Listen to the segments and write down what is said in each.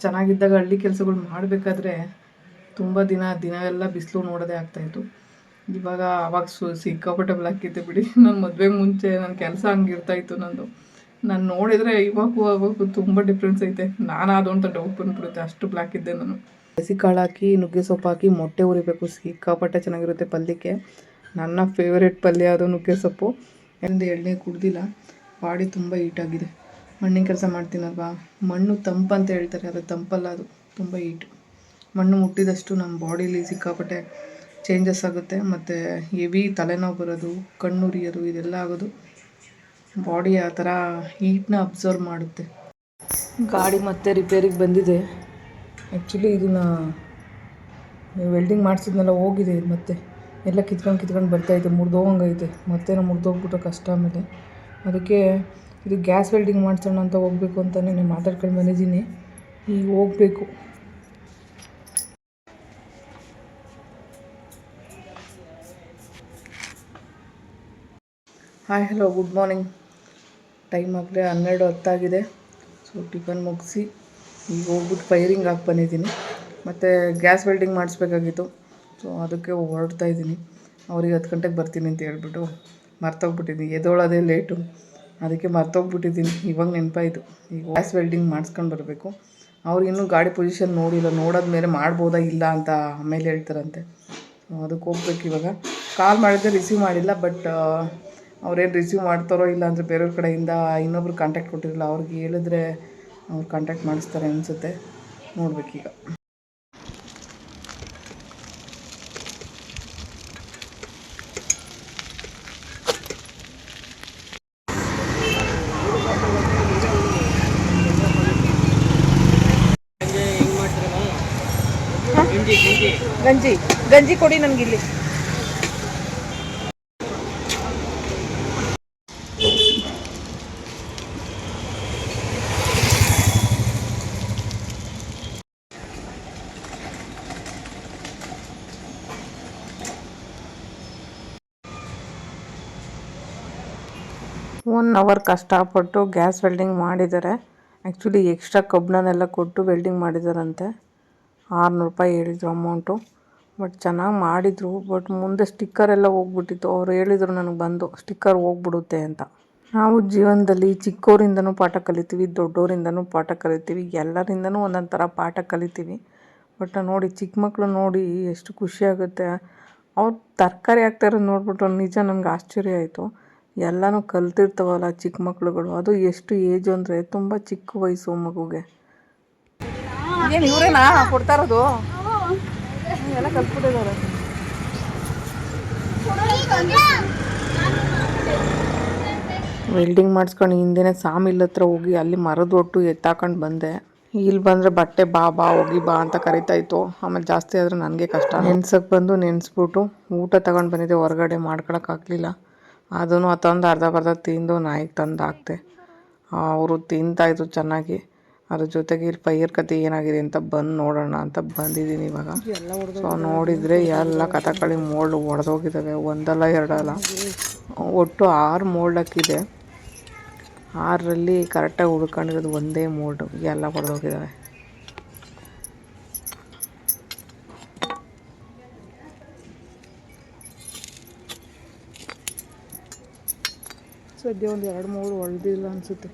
ಚೆನ್ನಾಗಿದ್ದಾಗ ಹಳ್ಳಿ ಕೆಲಸಗಳು ಮಾಡಬೇಕಾದ್ರೆ ತುಂಬ ದಿನ, ದಿನವೆಲ್ಲ ಬಿಸಿಲು ನೋಡೋದೇ ಆಗ್ತಾಯಿತ್ತು ಇವಾಗ ಅವಾಗ ಸು ಸಿಕ್ಕಾಪಟ್ಟೆ ಬ್ಲ್ಯಾಕ್ ಇದ್ದೆ ಬಿಡಿ. ನನ್ನ ಮದುವೆ ಮುಂಚೆ ನನ್ನ ಕೆಲಸ ಹಂಗಿರ್ತಾಯಿತ್ತು ನಂದು. ನಾನು ನೋಡಿದರೆ ಇವಾಗೂ, ಅವಾಗೂ ತುಂಬ ಡಿಫ್ರೆನ್ಸ್ ಐತೆ. ನಾನು ಅದು ಅಂತ ಡೌಟ್ ಬಂದ್ಬಿಡುತ್ತೆ. ಅಷ್ಟು ಬ್ಲ್ಯಾಕ್ ಇದ್ದೆ ನಾನು. ಕಾಳು ಹಾಕಿ ನುಗ್ಗೆ ಸೊಪ್ಪು ಹಾಕಿ, ಮೊಟ್ಟೆ ಉರಿಬೇಕು ಸಿಕ್ಕಾಪಟ್ಟೆ ಚೆನ್ನಾಗಿರುತ್ತೆ ಪಲ್ಯಕ್ಕೆ. ನನ್ನ ಫೇವ್ರೇಟ್ ಪಲ್ಯ ಅದು ನುಗ್ಗೆ ಸೊಪ್ಪು. ಎಂದು ಎಣ್ಣೆ ಕುಡ್ದಿಲ್ಲ. ಬಾಡಿ ತುಂಬ ಹೀಟಾಗಿದೆ ಮಣ್ಣಿನ ಕೆಲಸ ಮಾಡ್ತೀನಲ್ವಾ? ಮಣ್ಣು ತಂಪು ಅಂತ ಹೇಳ್ತಾರೆ ಅದು ತಂಪಲ್ಲ ಅದು. ತುಂಬ ಹೀಟ್. ಮಣ್ಣು ಮುಟ್ಟಿದಷ್ಟು ನಮ್ಮ ಬಾಡೀಲಿ ಸಿಕ್ಕಾಪಟ್ಟೆ ಚೇಂಜಸ್ ಆಗುತ್ತೆ. ಮತ್ತು ಹೆವಿ ತಲೆನೋವು ಬರೋದು ಕಣ್ಣುರಿಯೋದು ಇದೆಲ್ಲ ಆಗೋದು ಬಾಡಿ ಆ ಥರ ಹೀಟ್ನ ಅಬ್ಸರ್ವ್ ಮಾಡುತ್ತೆ. ಗಾಡಿ ಮತ್ತೆ ರಿಪೇರಿಗೆ ಬಂದಿದೆ. ಆ್ಯಕ್ಚುಲಿ ಇದನ್ನು ವೆಲ್ಡಿಂಗ್ ಮಾಡಿಸಿದ್ನೆಲ್ಲ, ಹೋಗಿದೆ ಇದು ಮತ್ತೆ. ಎಲ್ಲ ಕಿತ್ಕೊಂಡು ಕಿತ್ಕೊಂಡು ಬರ್ತಾಯಿದೆ ಮುರಿದೋಗಂಗೈತೆ. ಮತ್ತೆ ಮುರಿದೋಗ್ಬಿಟ್ಟು ಕಷ್ಟ ಆಮೇಲೆ. ಅದಕ್ಕೆ ಇದು ಗ್ಯಾಸ್ ವೆಲ್ಡಿಂಗ್ ಮಾಡಿಸೋಣ ಅಂತ ಹೋಗಬೇಕು ನಾನು ಮಾತಾಡ್ಕೊಂಡು ಬಂದಿದ್ದೀನಿ. ಈಗ ಹೋಗಬೇಕು. Hi hello good morning time ಆಗಲೇ ಹನ್ನೆರಡು ಹತ್ತಾಗಿದೆ. ಸೊ ಟಿಫನ್ ಮುಗಿಸಿ ಈಗ ಹೋಗ್ಬಿಟ್ಟು ಫೈರಿಂಗ್ ಹಾಕಿ ಬಂದಿದ್ದೀನಿ. ಮತ್ತು ಗ್ಯಾಸ್ ವೆಲ್ಡಿಂಗ್ ಮಾಡಿಸ್ಬೇಕಾಗಿತ್ತು. ಸೊ ಅದಕ್ಕೆ ಹೊರಡ್ತಾ ಇದ್ದೀನಿ. ಅವ್ರಿಗೆ ಹತ್ತು ಗಂಟೆಗೆ ಬರ್ತೀನಿ ಅಂತ ಹೇಳ್ಬಿಟ್ಟು ಮರ್ತೋಗ್ಬಿಟ್ಟಿದ್ದೀನಿ. ಎದೋಳೋದೇ ಲೇಟು ಅದಕ್ಕೆ ಮರ್ತೋಗ್ಬಿಟ್ಟಿದ್ದೀನಿ. ಇವಾಗ ನೆನಪಾಯಿತು. ಈಗ ಗ್ಯಾಸ್ ವೆಲ್ಡಿಂಗ್ ಮಾಡಿಸ್ಕೊಂಡು ಬರಬೇಕು. ಅವ್ರು ಇನ್ನೂ ಗಾಡಿ ಪೊಸಿಷನ್ ನೋಡಿಲ್ಲ, ನೋಡಾದ್ಮೇಲೆ ಮಾಡ್ಬೋದಾ ಇಲ್ಲ ಅಂತ ಆಮೇಲೆ ಹೇಳ್ತಾರಂತೆ. ಅದಕ್ಕೆ ಹೋಗ್ಬೇಕು ಇವಾಗ. ಕಾಲ್ ಮಾಡಿದ್ರೆ ರಿಸೀವ್ ಮಾಡಿಲ್ಲ ಬಟ್ ಅವ್ರೇನು ರಿಸೀವ್ ಮಾಡ್ತಾರೋ ಇಲ್ಲ ಅಂದರೆ ಬೇರೆಯವ್ರ ಕಡೆಯಿಂದ ಇನ್ನೊಬ್ರು ಕಾಂಟ್ಯಾಕ್ಟ್ ಕೊಟ್ಟಿರಲ್ಲ, ಅವ್ರಿಗೆ ಹೇಳಿದ್ರೆ ಅವ್ರು ಕಾಂಟ್ಯಾಕ್ಟ್ ಮಾಡಿಸ್ತಾರೆ ಅನಿಸುತ್ತೆ. ನೋಡ್ಬೇಕೀಗ. ಗಂಜಿ. ಗಂಜಿ ಕೊಡಿ ನನಗಿಲ್ಲಿ. ಒನ್ ಅವರ್ ಕಷ್ಟಪಟ್ಟು ಗ್ಯಾಸ್ ವೆಲ್ಡಿಂಗ್ ಮಾಡಿದ್ದಾರೆ. ಆ್ಯಕ್ಚುಲಿ ಎಕ್ಸ್ಟ್ರಾ ಕಬ್ಬಣನೆಲ್ಲ ಕೊಟ್ಟು ವೆಲ್ಡಿಂಗ್ ಮಾಡಿದಾರಂತೆ ಆರುನೂರು ರೂಪಾಯಿ ಹೇಳಿದ್ರು ಅಮೌಂಟು ಬಟ್ ಚೆನ್ನಾಗಿ ಮಾಡಿದರು, ಬಟ್ ಮುಂದೆ ಸ್ಟಿಕ್ಕರ್ ಎಲ್ಲ ಹೋಗ್ಬಿಟ್ಟಿತ್ತು. ಅವ್ರು ಹೇಳಿದರು ನನಗೆ ಬಂದು, ಸ್ಟಿಕ್ಕರ್ ಹೋಗ್ಬಿಡುತ್ತೆ ಅಂತ. ನಾವು ಜೀವನದಲ್ಲಿ ಚಿಕ್ಕವರಿಂದನೂ ಪಾಠ ಕಲಿತೀವಿ, ದೊಡ್ಡೋರಿಂದನೂ ಪಾಠ ಕಲಿತೀವಿ, ಎಲ್ಲರಿಂದನೂ ಒಂದೊಂದು ಥರ ಪಾಠ ಕಲಿತೀವಿ. ಬಟ್ ನೋಡಿ ಚಿಕ್ಕ ಮಕ್ಕಳು ನೋಡಿ ಎಷ್ಟು ಖುಷಿಯಾಗುತ್ತೆ ಅವ್ರು ತರಕಾರಿ ಆಗ್ತಾ ಇರೋದು ನೋಡ್ಬಿಟ್ಟು ನಿಜ ನನಗೆ ಆಶ್ಚರ್ಯ ಆಯಿತು. ಎಲ್ಲನೂ ಕಲ್ತಿರ್ತಾವಲ್ಲ ಚಿಕ್ಕ ಮಕ್ಕಳುಗಳು ಅದು ಎಷ್ಟು ಏಜು ಅಂದರೆ ತುಂಬ ಚಿಕ್ಕ ವಯಸ್ಸು ಮಗುಗೆ. ಏನು ಇವರೇನಾ ಕೊಡ್ತಾ ಇರೋದು? ಎಲ್ಲ ಕಲ್ತ್ಬಿಟ್ಟಿದ್ದಾರೆ. ವೆಲ್ಡಿಂಗ್ ಮಾಡಿಸ್ಕೊಂಡು ಹಿಂದೆನೇ ಸಾಮಿಲ್ ಹತ್ರ ಹೋಗಿ ಅಲ್ಲಿ ಮರದ ಒಟ್ಟು ಎತ್ತಾಕೊಂಡು ಬಂದೆ. ಇಲ್ಲಿ ಬಂದರೆ ಬಟ್ಟೆ ಬಾ ಬಾ, ಹೋಗಿ ಬಾ ಅಂತ ಕರಿತಾ ಇತ್ತು. ಆಮೇಲೆ ಜಾಸ್ತಿ ಆದರೆ ನನಗೆ ಕಷ್ಟ. ನೆನ್ಸಕ್ಕೆ ಬಂದು ನೆನೆಸ್ಬಿಟ್ಟು ಊಟ ತಗೊಂಡು ಬಂದಿದ್ದೆ. ಹೊರಗಡೆ ಮಾಡ್ಕೊಳಕ್ಕಾಗಲಿಲ್ಲ ಅದನ್ನು ತಂದು ಅರ್ಧ ಬರ್ಧ ತಿಂದು ನಾಯಿಗೆ ತಂದು ಹಾಕ್ತೆ ಅವರು ತಿಂತಾಯಿದ್ರು ಚೆನ್ನಾಗಿ. ಅದ್ರ ಜೊತೆಗೆ ಇಲ್ಲಿ ಪೈರ್ ಕತೆ ಏನಾಗಿದೆ ಅಂತ ಬಂದು ನೋಡೋಣ ಅಂತ ಬಂದಿದ್ದೀನಿ ಇವಾಗ. ಸೊ ನೋಡಿದರೆ ಎಲ್ಲ ಕಥಕಳಿ ಮೋಲ್ಡ್ ಒಡೆದೋಗಿದ್ದಾವೆ ಒಂದಲ್ಲ ಎರಡಲ್ಲ. ಒಟ್ಟು ಆರು ಮೋಲ್ಡ್ ಹಾಕಿದೆ ಆರರಲ್ಲಿ ಕರೆಕ್ಟಾಗಿ ಹುಡ್ಕೊಂಡಿರೋದು ಒಂದೇ ಮೋಲ್ಡು ಎಲ್ಲ ಹೊಡೆದೋಗಿದ್ದಾವೆ ಸದ್ಯ ಒಂದು ಎರಡು ಮೂರು ಒಳ್ದಿಲ್ಲ ಅನಿಸುತ್ತೆ.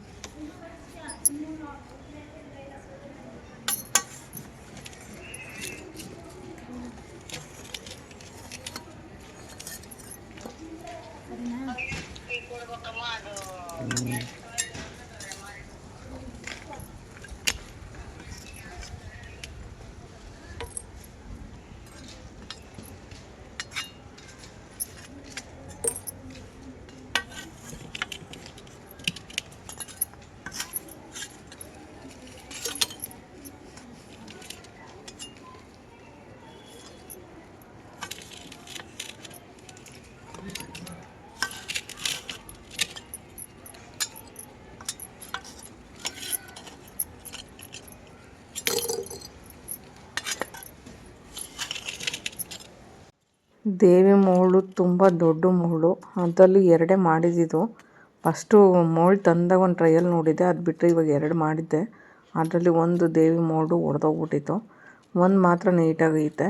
ದೇವಿ ಮೋಳು ತುಂಬ ದೊಡ್ಡ ಮೋಳು ಅದರಲ್ಲಿ ಎರಡೇ ಮಾಡಿದ್ದು ಫಸ್ಟು ಮೋಳು ತಂದಾಗ ಒಂದು ಟ್ರಯಲ್ ನೋಡಿದ್ದೆ ಅದು ಬಿಟ್ಟರೆ ಇವಾಗ ಎರಡು ಮಾಡಿದ್ದೆ. ಅದರಲ್ಲಿ ಒಂದು ದೇವಿ ಮೋಲ್ಡು ಒಡೆದೋಗ್ಬಿಟ್ಟಿತ್ತು. ಒಂದು ಮಾತ್ರ ನೀಟಾಗೈತೆ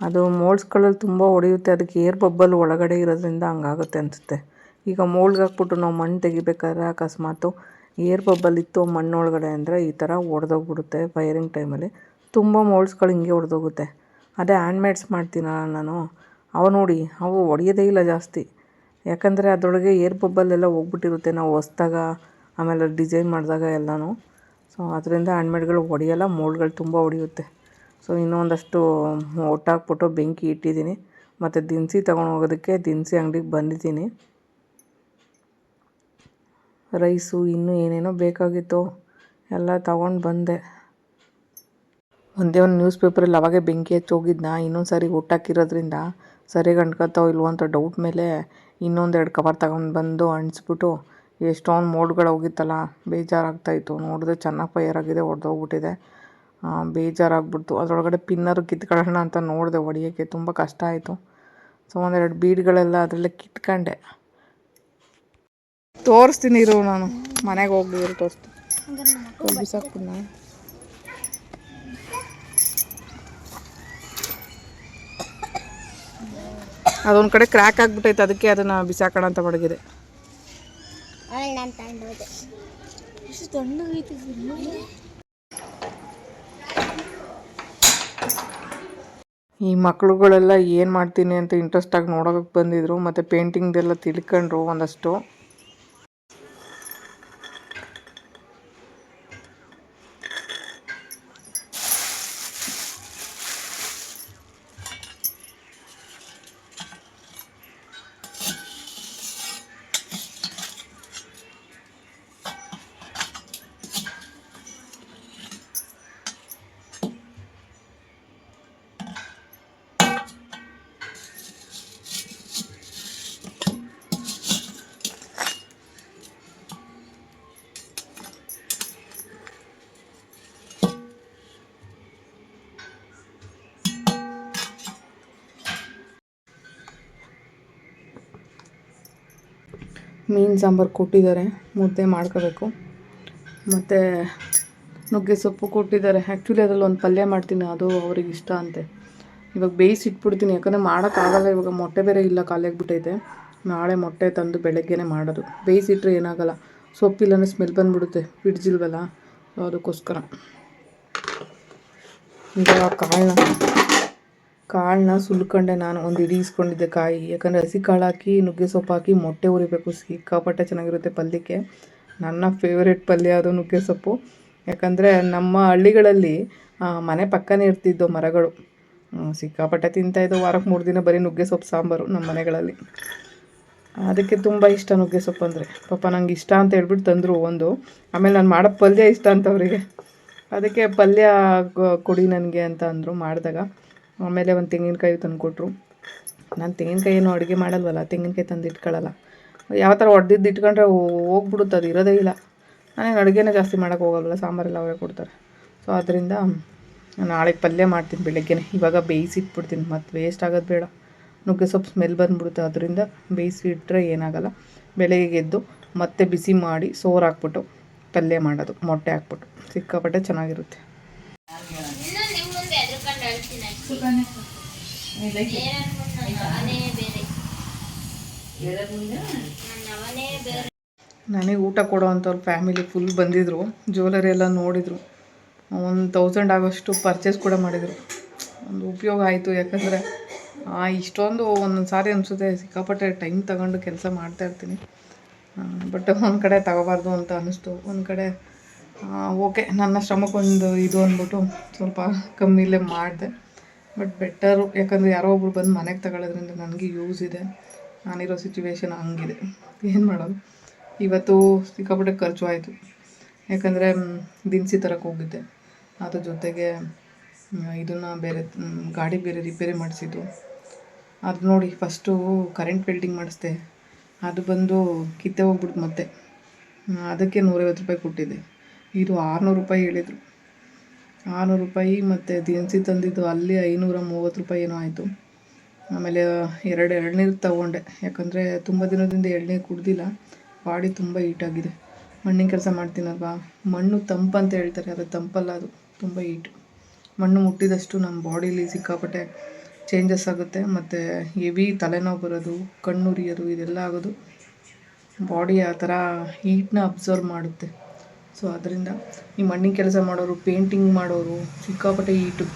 ಅದು ಮೋಲ್ಡ್ಸ್ಗಳಲ್ಲಿ ತುಂಬ ಹೊಡೆಯುತ್ತೆ ಅದಕ್ಕೆ ಏರ್ ಬಬ್ಬಲ್ ಒಳಗಡೆ ಇರೋದ್ರಿಂದ ಹಂಗಾಗುತ್ತೆ ಅನಿಸುತ್ತೆ. ಈಗ ಮೋಲ್ಡ್ಗೆ ಹಾಕ್ಬಿಟ್ಟು ನಾವು ಮಣ್ಣು ತೆಗಿಬೇಕಾದ್ರೆ ಅಕಸ್ಮಾತು ಏರ್ ಬಬ್ಬಲ್ ಇತ್ತು ಮಣ್ಣೊಳಗಡೆ ಅಂದರೆ ಈ ಥರ ಒಡೆದೋಗ್ಬಿಡುತ್ತೆ ಫೈರಿಂಗ್ ಟೈಮಲ್ಲಿ ತುಂಬ ಮೋಲ್ಡ್ಸ್ಗಳು ಹಿಂಗೆ ಒಡೆದೋಗುತ್ತೆ. ಅದೇ ಹ್ಯಾಂಡ್ಮೇಡ್ಸ್ ಮಾಡ್ತೀನಲ್ಲ ನಾನು. ಅವು ನೋಡಿ, ಅವು ಒಡೆಯೋದೇ ಇಲ್ಲ ಜಾಸ್ತಿ. ಯಾಕಂದರೆ ಅದರೊಳಗೆ ಏರ್ ಬಬ್ಬಲ್ ಎಲ್ಲ ಹೋಗ್ಬಿಟ್ಟಿರುತ್ತೆ ನಾವು ಹೊಸ್ದಾಗ, ಆಮೇಲೆ ಡಿಸೈನ್ ಮಾಡಿದಾಗ ಎಲ್ಲನೂ. ಸೊ ಅದರಿಂದ ಹ್ಯಾಂಡ್ಮೇಡ್ಗಳು ಒಡೆಯೋಲ್ಲ, ಮೋಲ್ಡ್ಗಳು ತುಂಬ ಒಡೆಯುತ್ತೆ. ಸೊ ಇನ್ನೊಂದಷ್ಟು ಒಟ್ಟಾಕ್ಬಿಟ್ಟು ಬೆಂಕಿ ಇಟ್ಟಿದ್ದೀನಿ. ಮತ್ತು ದಿನಸಿ ತೊಗೊಂಡು ಹೋಗೋದಕ್ಕೆ ದಿನಸಿ ಅಂಗಡಿಗೆ ಬಂದಿದ್ದೀನಿ. ರೈಸು ಇನ್ನೂ ಏನೇನೋ ಬೇಕಾಗಿತ್ತು, ಎಲ್ಲ ತಗೊಂಡು ಬಂದೆ. ಒಂದೇ ಒಂದು ನ್ಯೂಸ್ ಪೇಪರಲ್ಲಿ ಅವಾಗೆ ಬೆಂಕಿ ಹಚ್ಚಿ ಹೋಗಿದ್ನ ಇನ್ನೊಂದು ಸಾರಿ ಒಟ್ಟಾಕಿರೋದ್ರಿಂದ ಸರಿಯಾಗಿ ಅಂಟ್ಕೊತಾವ ಇಲ್ವೋ ಅಂತ ಡೌಟ್ ಮೇಲೆ ಇನ್ನೊಂದೆರಡು ಕವರ್ ತಗೊಂಡು ಬಂದು ಅಂಟಿಸ್ಬಿಟ್ಟು ಎಷ್ಟೊಂದು ಮೋಡ್ಗಳು ಹೋಗಿತ್ತಲ್ಲ ಬೇಜಾರಾಗ್ತಾಯಿತ್ತು. ನೋಡಿದ್ರೆ ಚೆನ್ನಾಗಿ ಫೈಯರ್ ಆಗಿದೆ ಹೊಡೆದೋಗ್ಬಿಟ್ಟಿದೆ ಬೇಜಾರಾಗ್ಬಿಡ್ತು. ಅದರೊಳಗಡೆ ಪಿನ್ನರು ಕಿತ್ಕೊಳ್ಳೋಣ ಅಂತ ನೋಡಿದೆ ಹೊಡಿಯೋಕ್ಕೆ ತುಂಬ ಕಷ್ಟ ಆಯಿತು. ಸೊ ಒಂದೆರಡು ಬೀಡ್ಗಳೆಲ್ಲ ಅದರಲ್ಲೇ ಕಿತ್ಕೊಂಡೆ. ತೋರಿಸ್ತೀನಿ ಇರು ನಾನು. ಮನೆಗೆ ಹೋಗಿ ಇರು ತೋರಿಸ್ತೀನಿ. ಬಿಸಾಕ್ಬಿಡ್ನಾ ಅದೊಂದು ಕಡೆ ಕ್ರ್ಯಾಕ್ ಆಗಿಬಿಟ್ಟೈತೆ ಅದಕ್ಕೆ ಅದನ್ನು ಬಿಸಾಕೋಣ ಅಂತ ಮಡಗಿದೆ. ಈ ಮಕ್ಳುಗಳೆಲ್ಲ ಏನು ಮಾಡ್ತೀನಿ ಅಂತ ಇಂಟ್ರೆಸ್ಟಾಗಿ ನೋಡೋಕೆ ಬಂದಿದ್ರು ಮತ್ತು ಪೇಂಟಿಂಗ್ದೆಲ್ಲ ತಿಳ್ಕೊಂಡ್ರು ಒಂದಷ್ಟು. ಮೀನು ಸಾಂಬಾರು ಕೊಟ್ಟಿದ್ದಾರೆ, ಮುದ್ದೆ ಮಾಡ್ಕೋಬೇಕು. ಮತ್ತು ನುಗ್ಗೆ ಸೊಪ್ಪು ಕೊಟ್ಟಿದ್ದಾರೆ. ಆ್ಯಕ್ಚುಲಿ ಅದರಲ್ಲಿ ಒಂದು ಪಲ್ಯ ಮಾಡ್ತೀನಿ, ಅದು ಅವ್ರಿಗೆ ಇಷ್ಟ ಅಂತೆ. ಇವಾಗ ಬೇಯಿಸಿ ಇಟ್ಬಿಡ್ತೀನಿ ಯಾಕಂದರೆ ಮಾಡೋಕ್ಕಾಗಲ್ಲ, ಇವಾಗ ಮೊಟ್ಟೆ ಬೇರೆ ಇಲ್ಲ ಬಿಟ್ಟೈತೆ. ನಾಳೆ ಮೊಟ್ಟೆ ತಂದು ಬೆಳಗ್ಗೆನೇ ಮಾಡೋದು. ಬೇಯಿಸಿಟ್ರೆ ಏನಾಗಲ್ಲ. ಸೊಪ್ಪಿಲ್ಲಂದ್ರೆ ಸ್ಮೆಲ್ ಬಂದುಬಿಡುತ್ತೆ ಫ್ರಿಡ್ಜಿಲ್ವಲ್ಲ ಅದಕ್ಕೋಸ್ಕರ. ಈಗ ಕಾಳನ್ನ ಕಾಳನ್ನ ಸುಲ್ಕೊಂಡೆ ನಾನು ಒಂದು ಇಡೀ ಇಸ್ಕೊಂಡಿದ್ದೆ ಕಾಯಿ. ಯಾಕಂದರೆ ಹಸಿ ಕಾಳು ಹಾಕಿ, ನುಗ್ಗೆ ಸೊಪ್ಪು ಹಾಕಿ, ಮೊಟ್ಟೆ ಉರಿಬೇಕು ಸಿಕ್ಕಾಪಟ್ಟೆ ಚೆನ್ನಾಗಿರುತ್ತೆ ಪಲ್ಯಕ್ಕೆ. ನನ್ನ ಫೇವ್ರೇಟ್ ಪಲ್ಯ ಅದು ನುಗ್ಗೆ ಸೊಪ್ಪು. ಯಾಕಂದರೆ ನಮ್ಮ ಹಳ್ಳಿಗಳಲ್ಲಿ ಮನೆ ಪಕ್ಕನೇ ಇರ್ತಿದ್ದವು ಮರಗಳು. ಸಿಕ್ಕಾಪಟ್ಟೆ ತಿಂತಾಯಿದ್ದು ವಾರಕ್ಕೆ ಮೂರು ದಿನ ಬರೀ ನುಗ್ಗೆ ಸೊಪ್ಪು, ಸಾಂಬಾರು ನಮ್ಮ ಮನೆಗಳಲ್ಲಿ. ಅದಕ್ಕೆ ತುಂಬ ಇಷ್ಟ ನುಗ್ಗೆ ಸೊಪ್ಪು ಅಂದರೆ. ಪಾಪ ನಂಗೆ ಇಷ್ಟ ಅಂತ ಹೇಳ್ಬಿಟ್ಟು ತಂದರು ಒಂದು. ಆಮೇಲೆ ನಾನು ಮಾಡೋ ಪಲ್ಯ ಇಷ್ಟ ಅಂತ ಅವರಿಗೆ ಅದಕ್ಕೆ ಪಲ್ಯ ಕೊಡಿ ನನಗೆ ಅಂತ ಅಂದರು ಮಾಡಿದಾಗ. ಆಮೇಲೆ ಒಂದು ತೆಂಗಿನಕಾಯಿ ತಂದುಕೊಟ್ರು. ನಾನು ತೆಂಗಿನಕಾಯಿ ಏನು ಅಡುಗೆ ಮಾಡಲ್ವಲ್ಲ, ತೆಂಗಿನಕಾಯಿ ತಂದು ಇಟ್ಕೊಳ್ಳಲ್ಲ ಯಾವ ಥರ ಹೊಡೆದಿದ್ದು ಇಟ್ಕೊಂಡ್ರೆ ಹೋಗ್ಬಿಡುತ್ತೆ, ಅದು ಇರೋದೇ ಇಲ್ಲ. ನಾನೇನು ಅಡುಗೆನೇ ಜಾಸ್ತಿ ಮಾಡೋಕ್ಕೆ ಹೋಗಲ್ವಲ್ಲ, ಸಾಂಬಾರೆಲ್ಲ ಅವರೇ ಕೊಡ್ತಾರೆ. ಸೊ ಅದರಿಂದ ನಾಳೆ ಪಲ್ಯ ಮಾಡ್ತೀನಿ ಬೆಳಗ್ಗೆನೇ. ಇವಾಗ ಬೇಯಿಸಿಟ್ಬಿಡ್ತೀನಿ ಮತ್ತು ವೇಸ್ಟ್ ಆಗೋದು ಬೇಡ. ನುಗ್ಗೆ ಸೊಪ್ಪು ಸ್ಮೆಲ್ ಬಂದ್ಬಿಡುತ್ತೆ ಅದರಿಂದ ಬೇಯಿಸಿ ಇಟ್ಟರೆ ಏನಾಗಲ್ಲ. ಬೆಳಗ್ಗೆ ಎದ್ದು ಮತ್ತೆ ಬಿಸಿ ಮಾಡಿ ಸೋರ್ ಹಾಕ್ಬಿಟ್ಟು ಪಲ್ಯ ಮಾಡೋದು, ಮೊಟ್ಟೆ ಹಾಕ್ಬಿಟ್ಟು. ಸಿಕ್ಕಾಪಟ್ಟೆ ಚೆನ್ನಾಗಿರುತ್ತೆ ಇನ್ನು ನಿಮ್ಮ ಮುಂದೆ ಎದ್ರುಕೊಂಡು ನನಗೆ ಊಟ ಕೊಡೋ ಅಂಥವ್ರು ಫ್ಯಾಮಿಲಿ ಫುಲ್ ಬಂದಿದ್ರು. ಜ್ಯುವೆಲರಿ ಎಲ್ಲ ನೋಡಿದರು. ಒಂದು ತೌಸಂಡ್ ಆಗೋಷ್ಟು ಪರ್ಚೇಸ್ ಕೂಡ ಮಾಡಿದರು. ಒಂದು ಉಪಯೋಗ ಆಯಿತು. ಯಾಕಂದರೆ ಇಷ್ಟೊಂದು ಒಂದೊಂದು ಸಾರಿ ಅನಿಸುತ್ತೆ, ಸಿಕ್ಕಾಪಟ್ಟೆ ಟೈಮ್ ತಗೊಂಡು ಕೆಲಸ ಮಾಡ್ತಾ ಇರ್ತೀನಿ. ಬಟ್ ಒಂದು ಕಡೆ ತಗೋಬಾರ್ದು ಅಂತ ಅನ್ನಿಸ್ತು. ಒಂದು ಕಡೆ ಓಕೆ ನನ್ನ ಶ್ರಮಕ್ಕೊಂದು ಇದು ಅಂದ್ಬಿಟ್ಟು ಸ್ವಲ್ಪ ಕಮ್ಮಿಲೇ ಮಾಡಿದೆ. ಬಟ್ ಬೆಟರು ಯಾಕಂದರೆ ಯಾರೋ ಒಬ್ರು ಬಂದು ಮನೆಗೆ ತಗೊಳ್ಳೋದ್ರಿಂದ ನನಗೆ ಯೂಸ್ ಇದೆ. ನಾನಿರೋ ಸಿಚುವೇಶನ್ ಹಂಗಿದೆ. ಏನು ಮಾಡೋದು? ಇವತ್ತು ಸಿಕ್ಕಾಪಟ್ಟೆ ಖರ್ಚು ಆಯಿತು. ಯಾಕಂದರೆ ದಿನಸಿ ತರಕ್ಕೆ ಹೋಗಿದ್ದೆ. ಅದ್ರ ಜೊತೆಗೆ ಇದನ್ನು ಬೇರೆ ಗಾಡಿ ಬೇರೆ ರಿಪೇರಿ ಮಾಡಿಸಿದ್ದು ಅದು ನೋಡಿ ಫಸ್ಟು ಕರೆಂಟ್ ವೆಲ್ಡಿಂಗ್ ಮಾಡಿಸ್ದೆ. ಅದು ಬಂದು ಕಿತ್ತೆ ಹೋಗ್ಬಿಡ್ತು ಮತ್ತೆ ಅದಕ್ಕೆ ನೂರೈವತ್ತು ರೂಪಾಯಿ ಕೊಟ್ಟಿದ್ದೆ. ಇದು ಆರುನೂರು ರೂಪಾಯಿ ಹೇಳಿದರು. ಆರುನೂರು ರೂಪಾಯಿ ಮತ್ತು ದಿನಸಿ ತಂದಿದ್ದು ಅಲ್ಲಿ ಐನೂರ ಮೂವತ್ತು ರೂಪಾಯಿ ಏನೋ ಆಯಿತು. ಆಮೇಲೆ ಎರಡು ಎಳ್ನೀರು ತಗೊಂಡೆ. ಯಾಕಂದರೆ ತುಂಬ ದಿನದಿಂದ ಎಳ್ನೀರು ಕುಡ್ದಿಲ್ಲ. ಬಾಡಿ ತುಂಬ ಹೀಟಾಗಿದೆ ಮಣ್ಣಿನ ಕೆಲಸ ಮಾಡ್ತೀನಲ್ವಾ? ಮಣ್ಣು ತಂಪು ಅಂತ ಹೇಳ್ತಾರೆ. ಅದು ತಂಪಲ್ಲ, ಅದು ತುಂಬ ಹೀಟ್. ಮಣ್ಣು ಮುಟ್ಟಿದಷ್ಟು ನಮ್ಮ ಬಾಡೀಲಿ ಸಿಕ್ಕಾಪಟ್ಟೆ ಚೇಂಜಸ್ ಆಗುತ್ತೆ. ಮತ್ತು ಹೆವಿ ತಲೆನೋವು ಬರೋದು ಕಣ್ಣುರಿಯೋದು ಇದೆಲ್ಲ ಆಗೋದು. ಬಾಡಿ ಆ ಥರ ಹೀಟ್ನ ಅಬ್ಸರ್ವ್ ಮಾಡುತ್ತೆ. ಸೊ ಅದರಿಂದ ಈ ಮಣ್ಣಿನ ಕೆಲಸ ಮಾಡೋರು ಪೇಂಟಿಂಗ್ ಮಾಡೋರು, ಸಿಕ್ಕಾಪಟ್ಟೆ ಈಟು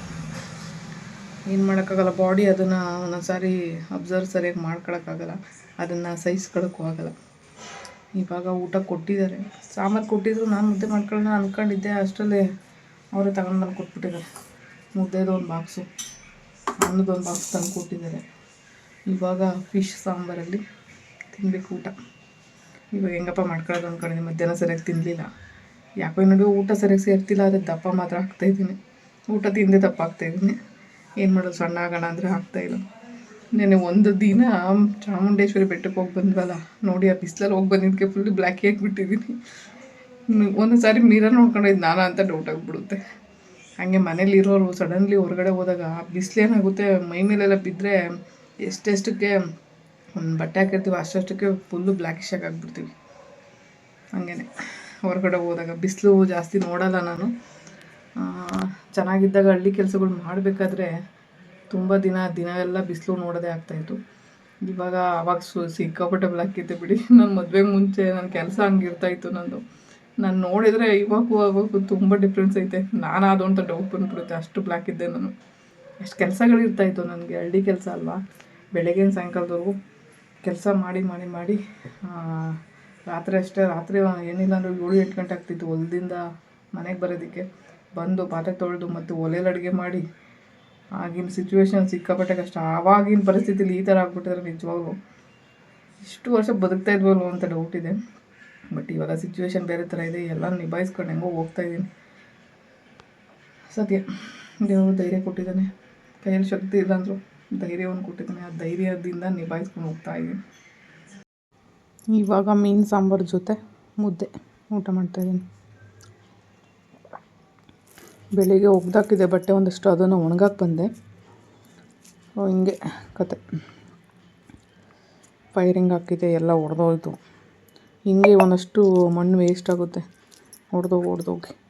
ಏನು ಮಾಡೋಕ್ಕಾಗಲ್ಲ ಬಾಡಿ ಅದನ್ನು ಒಂದೊಂದು ಸಾರಿ ಅಬ್ಸರ್ವ್ ಸರಿಯಾಗಿ ಮಾಡ್ಕೊಳಕ್ಕಾಗಲ್ಲ. ಅದನ್ನು ಸಹಿಸ್ಕೊಳಕ್ಕೂ ಆಗಲ್ಲ. ಇವಾಗ ಊಟ ಕೊಟ್ಟಿದ್ದಾರೆ. ಸಾಂಬಾರು ಕೊಟ್ಟಿದ್ರು, ನಾನು ಮುದ್ದೆ ಮಾಡ್ಕೊಳ್ಳೋಣ ಅಂದ್ಕೊಂಡಿದ್ದೆ ಅಷ್ಟರಲ್ಲೇ ಅವರೇ ತಗೊಂಡು ಬಂದು ಕೊಟ್ಬಿಟ್ಟಿದ್ದಾರೆ. ಮುದ್ದೆದು ಒಂದು ಬಾಕ್ಸು ಅನ್ನದ ಒಂದು ಬಾಕ್ಸ್ ತಂದು ಕೊಟ್ಟಿದ್ದಾರೆ. ಇವಾಗ ಫಿಶ್ ಸಾಂಬಾರಲ್ಲಿ ತಿನ್ನಬೇಕು ಊಟ. ಇವಾಗ ಹೆಂಗಪ್ಪ ಮಾಡ್ಕೊಳ್ಳೋದು ಅಂದ್ಕೊಂಡಿದ್ದೀನಿ ಮಧ್ಯಾಹ್ನ ಸರಿಯಾಗಿ ತಿನ್ನಲಿಲ್ಲ ಯಾಕೋ ನಡುವೆ ಊಟ ಸರಿಯಾಗಿ ಸೇರ್ತಿಲ್ಲ ಆದರೆ ದಪ್ಪ ಮಾತ್ರ ಹಾಕ್ತಾಯಿದ್ದೀನಿ ಊಟ ತಿಂದೇ ದಪ್ಪ ಏನು ಮಾಡೋದು ಸಣ್ಣ ಆಗೋಣ ಅಂದರೆ ಆಗ್ತಾಯಿಲ್ಲ ನೆನೆ ಒಂದು ದಿನ ಚಾಮುಂಡೇಶ್ವರಿ ಬೆಟ್ಟಕ್ಕೆ ಹೋಗಿ ಬಂದ್ವಲ್ಲ, ನೋಡಿ ಆ ಬಿಸಿಲಲ್ಲಿ ಹೋಗಿ ಬಂದಿದ್ದಕ್ಕೆ ಫುಲ್ ಬ್ಲ್ಯಾಕ್ ಆಗಿಬಿಟ್ಟಿದ್ದೀನಿ ಒಂದೊಂದು ಸಾರಿ ಮೀರರ್ ನೋಡ್ಕೊಂಡಿದ್ದು ನಾನು ಅಂತ ಡೌಟ್ ಆಗಿಬಿಡುತ್ತೆ. ಹಾಗೆ ಮನೇಲಿರೋರು ಸಡನ್ಲಿ ಹೊರಗಡೆ ಹೋದಾಗ ಬಿಸಿಲೇನಾಗುತ್ತೆ ಮೈ ಮೇಲೆಲ್ಲ ಬಿದ್ದರೆ ಎಷ್ಟೆಷ್ಟಕ್ಕೆ ಒಂದು ಬಟ್ಟೆ ಹಾಕಿರ್ತೀವಿ ಅಷ್ಟಷ್ಟಕ್ಕೆ ಫುಲ್ಲು ಬ್ಲ್ಯಾಕಿಶಾಗಿ ಆಗಿಬಿಡ್ತೀವಿ. ಹಾಗೇನೆ. ಹೊರಗಡೆ ಹೋದಾಗ ಬಿಸಿಲು ಜಾಸ್ತಿ ನೋಡಲ್ಲ ನಾನು. ಚೆನ್ನಾಗಿದ್ದಾಗ ಹಳ್ಳಿ ಕೆಲಸಗಳು ಮಾಡಬೇಕಾದ್ರೆ ತುಂಬ ದಿನ, ದಿನವೆಲ್ಲ ಬಿಸಿಲು ನೋಡೋದೇ ಆಗ್ತಾಯಿತ್ತು ಇವಾಗ ಅವಾಗ ಸು ಸಿಕ್ಕಾಪಟ್ಟೆ ಹಾಕಿದ್ದೆ ಬಿಡಿ. ನನ್ನ ಮದುವೆ ಮುಂಚೆ ನನ್ನ ಕೆಲಸ ಹಂಗಿರ್ತಾಯಿತ್ತು ನಂದು. ನಾನು ನೋಡಿದರೆ ಇವಾಗೂ, ಅವಾಗೂ ತುಂಬ ಡಿಫ್ರೆನ್ಸ್ ಐತೆ. ನಾನು ಅದು ಅಂತ ಡೌಟ್ ಬಂದ್ಬಿಡುತ್ತೆ. ಅಷ್ಟು ಬ್ಲ್ಯಾಕ್ ಇದ್ದೆ ನಾನು. ಎಷ್ಟು ಕೆಲಸಗಳಿರ್ತಾಯಿತ್ತು ನನಗೆ. ಹಳ್ಳಿ ಕೆಲಸ ಅಲ್ವಾ? ಬೆಳಗ್ಗೆ ಸಾಯಂಕಾಲದವರೆಗೂ ಕೆಲಸ ಮಾಡಿ ಮಾಡಿ ಮಾಡಿ ರಾತ್ರಿ ಅಷ್ಟೇ, ರಾತ್ರಿ ಏನಿಲ್ಲ ಅಂದ್ರೆ ಏಳು, ಎಂಟು ಗಂಟೆ ಆಗ್ತಿತ್ತು. ಹೊಲದಿಂದ ಮನೆಗೆ ಬರೋದಕ್ಕೆ. ಬಂದು ಪಾತ್ರೆ ತೊಳೆದು ಮತ್ತು ಒಲೆಯಲ್ಲಿ ಅಡುಗೆ ಮಾಡಿ, ಆಗಿನ ಸಿಚುವೇಶನ್ ಸಿಕ್ಕಾಪಟ್ಟೆ ಕಷ್ಟ. ಆವಾಗಿನ ಪರಿಸ್ಥಿತಿಲಿ ಈ ಥರ ಆಗ್ಬಿಟ್ಟಿದ್ರೆ ನಿಜವಾಗ್ಲೂ ಇಷ್ಟು ವರ್ಷ ಬದುಕ್ತಾ ಇದ್ವಲ್ವ ಅಂತ ಡೌಟ್ ಇದೆ. ಬಟ್ ಇವಾಗ ಸಿಚುವೇಶನ್ ಬೇರೆ ಥರ ಇದೆ. ಎಲ್ಲ ನಿಭಾಯಿಸ್ಕೊಂಡು ಹೆಂಗೋ ಹೋಗ್ತಾ ಇದ್ದೀನಿ. ಸದ್ಯ ದೇವರು ಧೈರ್ಯ ಕೊಟ್ಟಿದ್ದಾನೆ. ಕೈಯಲ್ಲಿ ಶಕ್ತಿ ಇಲ್ಲ ಅಂದರೂ ಧೈರ್ಯವನ್ನು ಕೊಟ್ಟಿದ್ದಾನೆ. ಆ ಧೈರ್ಯದಿಂದ ನಿಭಾಯಿಸ್ಕೊಂಡು ಹೋಗ್ತಾ ಇದ್ದೀನಿ. ಇವಾಗ ಮೀನು ಸಾಂಬಾರು ಜೊತೆ ಮುದ್ದೆ ಊಟ ಮಾಡ್ತಾಯಿದ್ದೀನಿ ಬೆಳಿಗ್ಗೆ ಒಗ್ದಾಕಿದೆ ಬಟ್ಟೆ ಒಂದಷ್ಟು, ಅದನ್ನು ಒಣಗಾಕಿ ಬಂದೆ. ಹಿಂಗೆ ಕತೆ. ಫೈರಿಂಗ್ ಹಾಕಿದೆ, ಎಲ್ಲ ಒಡೆದೋಯ್ತು. ಹಿಂಗೆ ಒಂದಷ್ಟು ಮಣ್ಣು ವೇಸ್ಟ್ ಆಗುತ್ತೆ. ಒಡೆದೋಗಿ ಒಡೆದೋಗಿ.